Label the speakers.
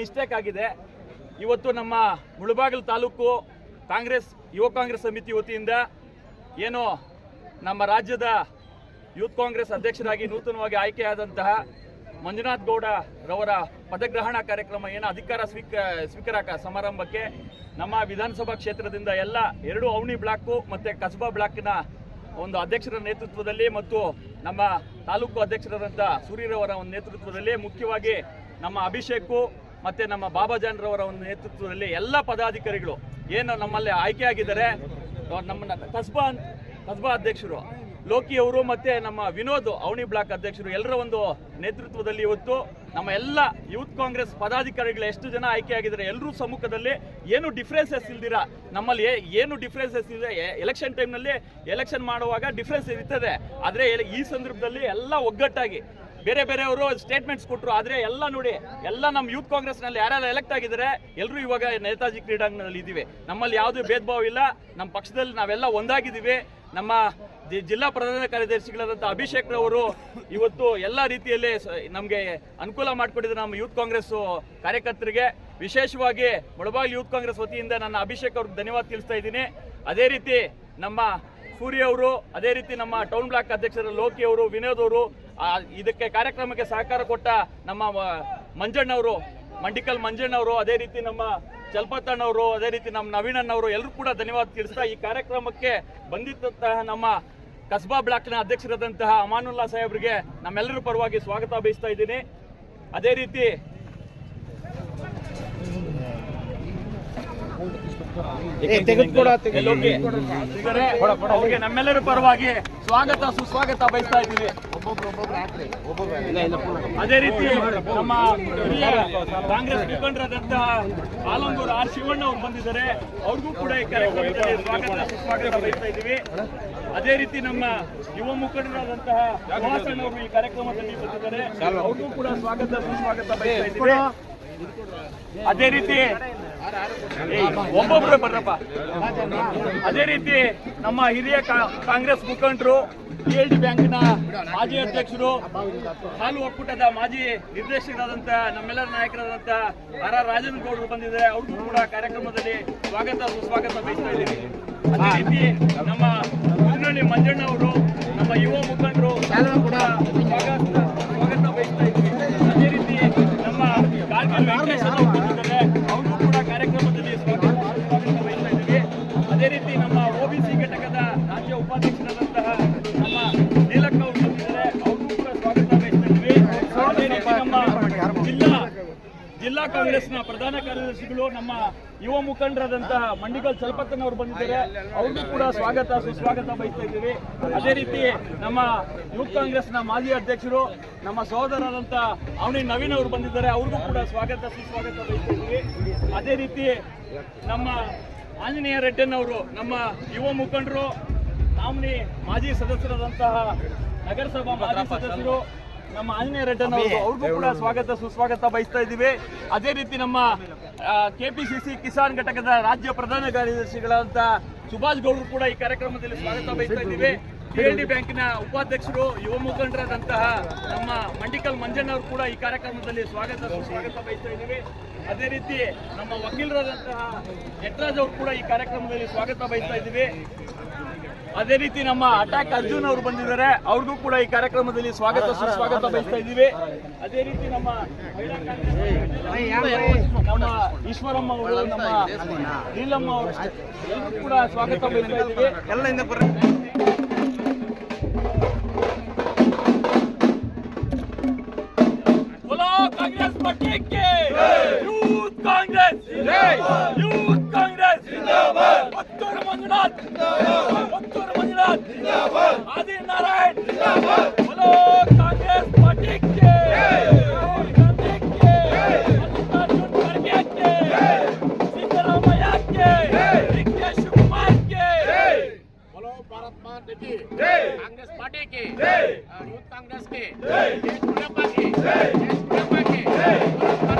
Speaker 1: Mistake ಆಗಿದೆ. ಇವತ್ತು ನಮ್ಮ ಮುಳಬಾಗಿಲು ತಾಲೂಕು ಕಾಂಗ್ರೆಸ್, ಯುವ ಕಾಂಗ್ರೆಸ್ ಸಮಿತಿ ವತಿಯಿಂದ ಏನು ನಮ್ಮ ರಾಜ್ಯದ ಯೂತ್ ಕಾಂಗ್ರೆಸ್ ಅಧ್ಯಕ್ಷರಾಗಿ ನೂತನವಾಗಿ ಆಯ್ಕೆಯಾದಂತಹ ಮಂಜುನಾಥ್ ಗೌಡ ರವರ ಪದಗ್ರಹಣ ಕಾರ್ಯಕ್ರಮ ಏನು ಅಧಿಕಾರ ಸ್ವೀಕ ಸ್ವೀಕಾರ ಸಮಾರಂಭಕ್ಕೆ ನಮ್ಮ ವಿಧಾನಸಭಾ ಕ್ಷೇತ್ರದಿಂದ ಎಲ್ಲ ಎರಡು ಅವನಿ ಬ್ಲಾಕು ಮತ್ತು ಕಸಬಾ ಬ್ಲಾಕ್ನ ಒಂದು ಅಧ್ಯಕ್ಷರ ನೇತೃತ್ವದಲ್ಲಿ ಮತ್ತು ನಮ್ಮ ತಾಲೂಕು ಅಧ್ಯಕ್ಷರಾದಂಥ ಸೂರ್ಯರವರ ಒಂದು ನೇತೃತ್ವದಲ್ಲಿ ಮುಖ್ಯವಾಗಿ ನಮ್ಮ ಅಭಿಷೇಕು ಮತ್ತೆ ನಮ್ಮ ಬಾಬಾಜಾನ್ ರವರ ಒಂದು ನೇತೃತ್ವದಲ್ಲಿ ಎಲ್ಲ ಪದಾಧಿಕಾರಿಗಳು ಏನು ನಮ್ಮಲ್ಲಿ ಆಯ್ಕೆಯಾಗಿದ್ದಾರೆ. ನಮ್ಮ ಕಸ್ಬಾ ಕಸ್ಬಾ ಅಧ್ಯಕ್ಷರು, ಲೋಕಿ ಅವರು ಮತ್ತೆ ನಮ್ಮ ವಿನೋದ್ ಅವಣಿ ಬ್ಲಾಕ್ ಅಧ್ಯಕ್ಷರು ಎಲ್ಲರ ಒಂದು ನೇತೃತ್ವದಲ್ಲಿ ಇವತ್ತು ನಮ್ಮ ಎಲ್ಲ ಯೂತ್ ಕಾಂಗ್ರೆಸ್ ಪದಾಧಿಕಾರಿಗಳು ಎಷ್ಟು ಜನ ಆಯ್ಕೆಯಾಗಿದ್ದಾರೆ ಎಲ್ಲರೂ ಸಮ್ಮುಖದಲ್ಲಿ ಏನು ಡಿಫ್ರೆನ್ಸಸ್ ಇಲ್ದಿರ? ನಮ್ಮಲ್ಲಿ ಏನು ಡಿಫ್ರೆನ್ಸಸ್ ಇದೆ ಎಲೆಕ್ಷನ್ ಟೈಮ್ನಲ್ಲಿ ಎಲೆಕ್ಷನ್ ಮಾಡುವಾಗ ಡಿಫ್ರೆನ್ಸ್ ಇರ್ತದೆ. ಆದರೆ ಈ ಸಂದರ್ಭದಲ್ಲಿ ಎಲ್ಲ ಒಗ್ಗಟ್ಟಾಗಿ ಬೇರೆ ಬೇರೆಯವರು ಸ್ಟೇಟ್ಮೆಂಟ್ಸ್ ಕೊಟ್ಟರು ಆದರೆ ಎಲ್ಲ ನೋಡಿ, ಎಲ್ಲ ನಮ್ಮ ಯೂತ್ ಕಾಂಗ್ರೆಸ್ನಲ್ಲಿ ಯಾರ್ಯಾರು ಎಲೆಕ್ಟ್ ಆಗಿದ್ದಾರೆ ಎಲ್ಲರೂ ಇವಾಗ ನೇತಾಜಿ ಕ್ರೀಡಾಂಗಣದಲ್ಲಿ ಇದ್ದೀವಿ. ನಮ್ಮಲ್ಲಿ ಯಾವುದೇ ಭೇದ ಭಾವ ಇಲ್ಲ. ನಮ್ಮ ಪಕ್ಷದಲ್ಲಿ ನಾವೆಲ್ಲ ಒಂದಾಗಿದ್ದೀವಿ. ನಮ್ಮ ಜಿಲ್ಲಾ ಪ್ರಧಾನ ಕಾರ್ಯದರ್ಶಿಗಳಾದಂಥ ಅಭಿಷೇಕ್ ರವರು ಇವತ್ತು ಎಲ್ಲ ರೀತಿಯಲ್ಲಿ ನಮಗೆ ಅನುಕೂಲ ಮಾಡಿಕೊಟ್ಟಿದ್ದಾರೆ ನಮ್ಮ ಯೂತ್ ಕಾಂಗ್ರೆಸ್ ಕಾರ್ಯಕರ್ತರಿಗೆ. ವಿಶೇಷವಾಗಿ ಮುಳಬಾಗಿಲು ಯೂತ್ ಕಾಂಗ್ರೆಸ್ ವತಿಯಿಂದ ನನ್ನ ಅಭಿಷೇಕ್ ಅವ್ರಿಗೆ ಧನ್ಯವಾದ ತಿಳಿಸ್ತಾ ಇದ್ದೀನಿ. ಅದೇ ರೀತಿ ನಮ್ಮ ಸೂರ್ಯ ಅವರು, ಅದೇ ರೀತಿ ನಮ್ಮ ಟೌನ್ ಬ್ಲಾಕ್ ಅಧ್ಯಕ್ಷರ ಲೋಕಿ ಅವರು, ವಿನೋದ್ ಅವರು ಇದಕ್ಕೆ ಕಾರ್ಯಕ್ರಮಕ್ಕೆ ಸಹಕಾರ ಕೊಟ್ಟ ನಮ್ಮ ಮಂಜಣ್ಣವರು, ಮಂಡಿಕಲ್ ಮಂಜಣ್ಣವರು, ಅದೇ ರೀತಿ ನಮ್ಮ ಚಲ್ಪತಣ್ಣವರು ಅದೇ ರೀತಿ ನಮ್ಮ ನವೀನಣ್ಣವರು ಎಲ್ಲರೂ ಕೂಡ ಧನ್ಯವಾದ ತಿಳಿಸ್ತಾ ಈ ಕಾರ್ಯಕ್ರಮಕ್ಕೆ ಬಂದಿದ್ದಂತಹ ನಮ್ಮ ಕಸ್ಬಾ ಬ್ಲಾಕ್ನ ಅಧ್ಯಕ್ಷರಾದಂತಹ ಅಮಾನುಲ್ಲಾ ಸಾಹೇಬ್ರಿಗೆ ನಮ್ಮೆಲ್ಲರ ಪರವಾಗಿ ಸ್ವಾಗತ ಬಯಸ್ತಾ ಇದ್ದೀನಿ. ಅದೇ ರೀತಿ ಲೋಕಿ, ಇದ್ದಾರೆ. ಅವ್ರಿಗೆ ನಮ್ಮೆಲ್ಲರ ಪರವಾಗಿ ಸ್ವಾಗತ ಸುಸ್ವಾಗತ ಬಯಸ್ತಾ ಇದ್ದೀವಿ. ಅದೇ ರೀತಿ ನಮ್ಮ ಕಾಂಗ್ರೆಸ್ ಮುಖಂಡರಾದಂತಹ ಆಲಂಗೂರು ಆರ್ ಶಿವಣ್ಣ ಅವರು ಬಂದಿದ್ದಾರೆ. ಅವ್ರಿಗೂ ಕೂಡ ಈ ಕಾರ್ಯಕ್ರಮದಲ್ಲಿ ಸ್ವಾಗತ ಸುಸ್ವಾಗತ ಬಯಸ್ತಾ ಇದ್ದೀವಿ. ಅದೇ ರೀತಿ ನಮ್ಮ ಯುವ ಮುಖಂಡರಾದಂತಹ ಅವರು ಈ ಕಾರ್ಯಕ್ರಮದಲ್ಲಿ ಬಂದಿದ್ದಾರೆ. ಅವ್ರಿಗೂ ಕೂಡ ಸ್ವಾಗತ ಸುಸ್ವಾಗತ ಬಯಸ್ತಾ ಇದ್ದೀವಿ. ಅದೇ ರೀತಿ ಏಯ್, ಒಬ್ಬೊಬ್ರು ಬರ್ರಪ್ಪ. ಅದೇ ರೀತಿ ನಮ್ಮ ಹಿರಿಯ ಕಾಂಗ್ರೆಸ್ ಮುಖಂಡರು ಪಿ ಬ್ಯಾಂಕ್ನ ಮಾಜಿ ಅಧ್ಯಕ್ಷರು ಹಾಲು ಒಕ್ಕೂಟದ ಮಾಜಿ ನಿರ್ದೇಶಕರಾದಂಥ ನಮ್ಮೆಲ್ಲರ ನಾಯಕರಾದಂಥ ಆರ್ ಆರ್ ರಾಜೇಂದ್ರ ಗೌಡರು ಬಂದಿದ್ದಾರೆ. ಅವ್ರಿಗೂ ಕೂಡ ಕಾರ್ಯಕ್ರಮದಲ್ಲಿ ಸ್ವಾಗತ ಸುಸ್ವಾಗತ ಬಯಸ್ತಾ ಇದ್ದೀವಿ. ಅದೇ ರೀತಿ ನಮ್ಮ ಮಂಜಣ್ಣ ಅವರು ನಮ್ಮ ಯುವ ಮುಖಂಡರು ಕಾಂಗ್ರೆಸ್ನ ಪ್ರಧಾನ ಕಾರ್ಯದರ್ಶಿಗಳು, ನಮ್ಮ ಯುವ ಮುಖಂಡರಾದಂತಹ ಮಂಡಿಕಲ್ ಚಲಪತನ್ ಅವರು ಬಂದಿದ್ದಾರೆ. ಅವ್ರಿಗೂ ಕೂಡ ಸ್ವಾಗತ, ಸುಸ್ವಾಗತ ಬಯಸ್ತಾ ಇದ್ದೀವಿ. ಅದೇ ರೀತಿ ನಮ್ಮ ಯೂತ್ ಕಾಂಗ್ರೆಸ್ನ ಮಾಜಿ ಅಧ್ಯಕ್ಷರು, ನಮ್ಮ ಸಹೋದರರಾದಂಥ ಅವನಿ ನವೀನ್ ಅವರು ಬಂದಿದ್ದಾರೆ. ಅವ್ರಿಗೂ ಕೂಡ ಸ್ವಾಗತ, ಸುಸ್ವಾಗತ ಬಯಸ್ತಾ ಅದೇ ರೀತಿ ನಮ್ಮ ಆಂಜನೇಯ ರೆಡ್ಡನ್ ಅವರು, ನಮ್ಮ ಯುವ ಮುಖಂಡರು, ನಾಮಿನಿ ಮಾಜಿ ಸದಸ್ಯರಾದಂತಹ ನಗರಸಭಾ ಮಾಜಿ ಸದಸ್ಯರು ನಮ್ಮ ಆಂಜನೇಯ ರೆಡ್ಡನ್ ಅವರು ಅವ್ರಿಗೂ ಕೂಡ ಸ್ವಾಗತ ಸುಸ್ವಾಗತ ಬಯಸ್ತಾ ಇದ್ದೀವಿ. ಅದೇ ರೀತಿ ನಮ್ಮ ಕೆಪಿಸಿಸಿ ಕಿಸಾನ್ ಘಟಕದ ರಾಜ್ಯ ಪ್ರಧಾನ ಕಾರ್ಯದರ್ಶಿಗಳಂತ ಸುಭಾಷ್ ಗೌಡರು ಕೂಡ ಈ ಕಾರ್ಯಕ್ರಮದಲ್ಲಿ ಸ್ವಾಗತ ಬಯಸ್ತಾ ಇದ್ದೀವಿ. ಪಿಎಲ್ಡಿ ಬ್ಯಾಂಕಿನ ಉಪಾಧ್ಯಕ್ಷರು ಯುವ ಮುಖಂಡರಾದಂತಹ ನಮ್ಮ ಮಂಡಿಕಲ್ ಮಂಜಣ್ಣ ಅವರು ಕೂಡ ಈ ಕಾರ್ಯಕ್ರಮದಲ್ಲಿ ಸ್ವಾಗತ ಸುಸ್ವಾಗತ ಬಯಸ್ತಾ ಇದ್ದೀವಿ. ಅದೇ ರೀತಿ ನಮ್ಮ ವಕೀಲರಾದಂತಹ ಯಟ್ರಾಜ್ ಅವರು ಕೂಡ ಈ ಕಾರ್ಯಕ್ರಮದಲ್ಲಿ ಸ್ವಾಗತ ಬಯಸ್ತಾ ಇದ್ದೀವಿ. ಅದೇ ರೀತಿ ನಮ್ಮ ಅಟ್ಯಾಕ್ ಅರ್ಜುನ್ ಅವರು ಬಂದಿದ್ದಾರೆ. ಅವ್ರಿಗೂ ಕೂಡ ಈ ಕಾರ್ಯಕ್ರಮದಲ್ಲಿ ಸ್ವಾಗತ ಸುಸ್ವಾಗತ ಬಯಸ್ತಾ ಇದ್ದೀವಿ. ಅದೇ ರೀತಿ ನಮ್ಮ ಈಶ್ವರಮ್ಮ ಅವರು ನಮ್ಮ ನೀಲಮ್ಮ ಅವರು ಕೂಡ ಸ್ವಾಗತ ಬಯಸ್ತಾ ಇದ್ದೀವಿ. ಎಲ್ಲ ಕಾಂಗ್ರೆಸ್ ಯೂತ್ ಕಾಂಗ್ರೆಸ್. कांग्रेस कांग्रेस जिंदाबाद आदि नारायण बोलो कांग्रेस पार्टी के राहुल गांधी के मल्लिकार्जुन खड़गे के सिद्धरामಯ್ಯ के नीतीश कुमार के
Speaker 2: बोलो भारत माता की कांग्रेस पार्टी की यूथ कांग्रेस की देश गुलाबा की देश गुलाबा भारत पार्टी की